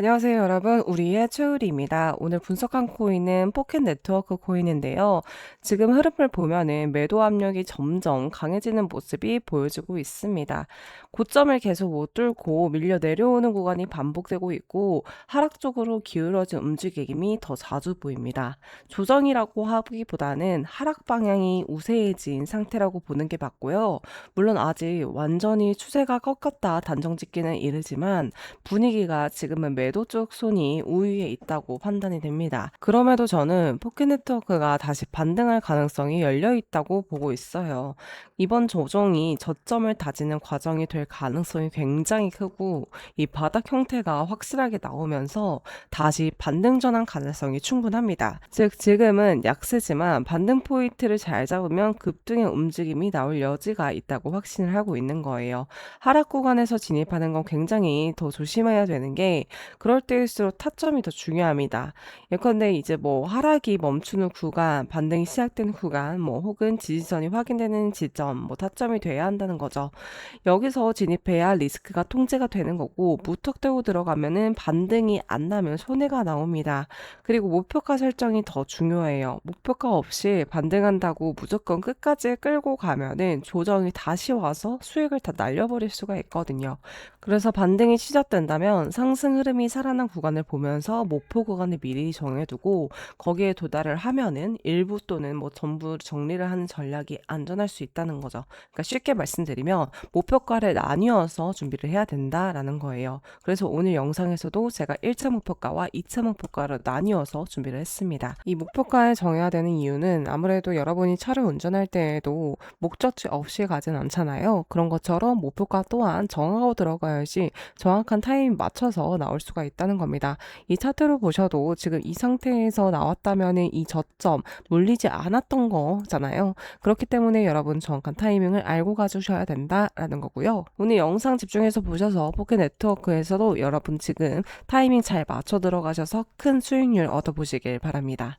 안녕하세요, 여러분. 우리의 최우리입니다. 오늘 분석한 코인은 포켓 네트워크 코인인데요. 지금 흐름을 보면은 매도 압력이 점점 강해지는 모습이 보여지고 있습니다. 고점을 계속 못 뚫고 밀려 내려오는 구간이 반복되고 있고 하락 쪽으로 기울어진 움직임이 더 자주 보입니다. 조정이라고 하기보다는 하락 방향이 우세해진 상태라고 보는 게 맞고요. 물론 아직 완전히 추세가 꺾였다 단정 짓기는 이르지만 분위기가 지금은 매 매도 쪽 손이 우위에 있다고 판단이 됩니다. 그럼에도 저는 포켓 네트워크가 다시 반등할 가능성이 열려 있다고 보고 있어요. 이번 조정이 저점을 다지는 과정이 될 가능성이 굉장히 크고 이 바닥 형태가 확실하게 나오면서 다시 반등 전환 가능성이 충분합니다. 즉 지금은 약세지만 반등 포인트를 잘 잡으면 급등의 움직임이 나올 여지가 있다고 확신을 하고 있는 거예요. 하락 구간에서 진입하는 건 굉장히 더 조심해야 되는 게 그럴 때일수록 타점이 더 중요합니다. 예컨대 이제 뭐 하락이 멈추는 구간, 반등이 시작되는 구간, 뭐 혹은 지지선이 확인되는 지점, 뭐 타점이 돼야 한다는 거죠. 여기서 진입해야 리스크가 통제가 되는 거고 무턱대고 들어가면은 반등이 안 나면 손해가 나옵니다. 그리고 목표가 설정이 더 중요해요. 목표가 없이 반등한다고 무조건 끝까지 끌고 가면은 조정이 다시 와서 수익을 다 날려버릴 수가 있거든요. 그래서 반등이 시작된다면 상승 흐름이 살아난 구간을 보면서 목표 구간을 미리 정해두고 거기에 도달을 하면은 일부 또는 뭐 전부 정리를 하는 전략이 안전할 수 있다는 거죠. 그러니까 쉽게 말씀드리면 목표가를 나뉘어서 준비를 해야 된다라는 거예요. 그래서 오늘 영상에서도 제가 1차 목표가와 2차 목표가를 나뉘어서 준비를 했습니다. 이 목표가를 정해야 되는 이유는 아무래도 여러분이 차를 운전할 때에도 목적지 없이 가진 않잖아요. 그런 것처럼 목표가 또한 정하고 들어가야지 정확한 타임 맞춰서 나올 수가 있다는 겁니다. 이 차트로 보셔도 지금 이 상태에서 나왔다면 이 저점 물리지 않았던 거잖아요. 그렇기 때문에 여러분 정확한 타이밍을 알고 가주셔야 된다라는 거고요. 오늘 영상 집중해서 보셔서 포켓 네트워크에서도 여러분 지금 타이밍 잘 맞춰 들어가셔서 큰 수익률 얻어보시길 바랍니다.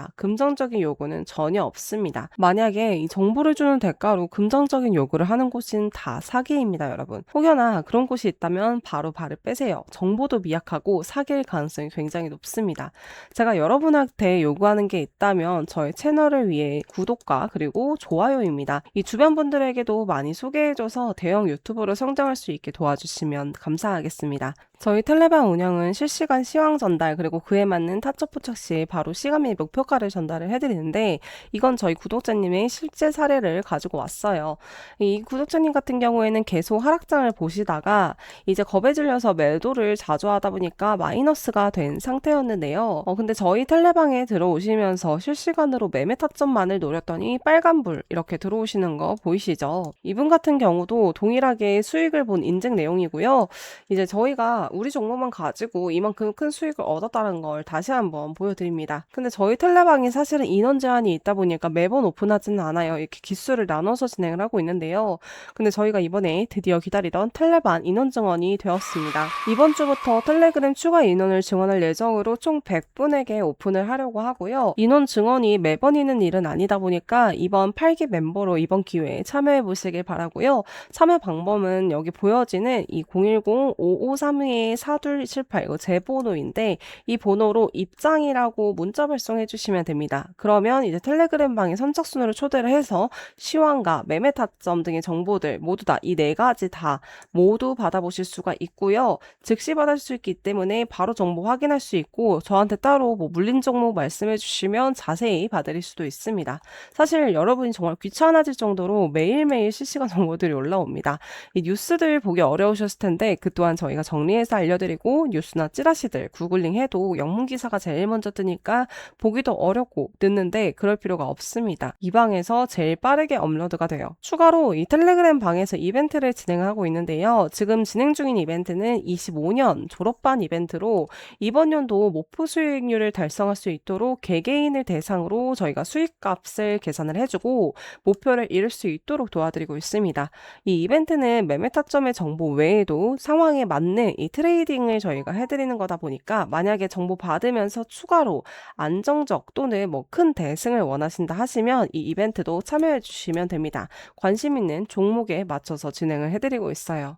있습니다. 금전적인 요구는 전혀 없습니다. 만약에 이 정보를 주는 대가로 금전적인 요구를 하는 곳은 다 사기입니다, 여러분. 혹여나 그런 곳이 있다면 바로 발을 빼세요. 정보도 미약하고 사기일 가능성이 굉장히 높습니다. 제가 여러분한테 요구하는 게 있다면 저희 채널을 위해 구독과 그리고 좋아요입니다. 이 주변 분들에게도 많이 소개해줘서 대형 유튜버로 성장할 수 있게 도와주시면 감사하겠습니다. 저희 텔레방 운영은 실시간 시황 전달 그리고 그에 맞는 타점 포착 시 바로 시간 및 목표가를 전달을 해드리는데 이건 저희 구독자님의 실제 사례를 가지고 왔어요. 이 구독자님 같은 경우에는 계속 하락장을 보시다가 이제 겁에 질려서 매도를 자주 하다 보니까 마이너스가 된 상태였는데요. 어, 근데 저희 텔레방에 들어오시면서 실시간으로 매매 타점만을 노렸더니 빨간불 이렇게 들어오시는 거 보이시죠? 이분 같은 경우도 동일하게 수익을 본 인증 내용이고요. 이제 저희가 우리 정보만 가지고 이만큼 큰 수익을 얻었다는 걸 다시 한번 보여드립니다. 근데 저희 텔레방이 사실은 인원 제한이 있다 보니까 매번 오픈하지는 않아요. 이렇게 기수를 나눠서 진행을 하고 있는데요. 근데 저희가 이번에 드디어 기다리던 텔레반 인원 증원이 되었습니다. 이번 주부터 텔레그램 추가 인원을 증원할 예정으로 총 100분에게 오픈을 하려고 하고요. 인원 증원이 매번 있는 일은 아니다 보니까 이번 8기 멤버로 이번 기회에 참여해 보시길 바라고요. 참여 방법은 여기 보여지는 이010-5532-4278 이거 제 번호인데 이 번호로 입장이라고 문자 발송해 주시면 됩니다. 그러면 이제 텔레그램 방에 선착순으로 초대를 해서 시황과 매매 타점 등의 정보들 모두 다 이 네 가지 다 모두 받아보실 수가 있고요. 즉시 받을 수 있기 때문에 바로 정보 확인할 수 있고 저한테 따로 뭐 물린 정보 말씀해 주시면 자세히 봐드릴 수도 있습니다. 사실 여러분이 정말 귀찮아질 정도로 매일매일 실시간 정보들이 올라옵니다. 이 뉴스들 보기 어려우셨을 텐데 그 또한 저희가 정리해서 알려드리고 뉴스나 찌라시들 구글링 해도 영문 기사가 제일 먼저 뜨니까 보기도 어렵고 늦는데 그럴 필요가 없습니다. 이 방에서 제일 빠르게 업로드가 돼요. 추가로 이 텔레그램 방에서 이벤트를 진행하고 있는데요. 지금 진행 중인 이벤트는 25년 졸업반 이벤트로 이번 연도 목표 수익률을 달성할 수 있도록 개개인을 대상으로 저희가 수익값을 계산을 해주고 목표를 이룰 수 있도록 도와드리고 있습니다. 이 이벤트는 매매 타점의 정보 외에도 상황에 맞는 이 트레이딩을 저희가 해드리는 거다 보니까 만약에 정보 받으면서 추가로 안정적 또는 뭐 큰 대승을 원하신다 하시면 이 이벤트도 참여해 주시면 됩니다. 관심 있는 종목에 맞춰서 진행을 해드리고 있어요.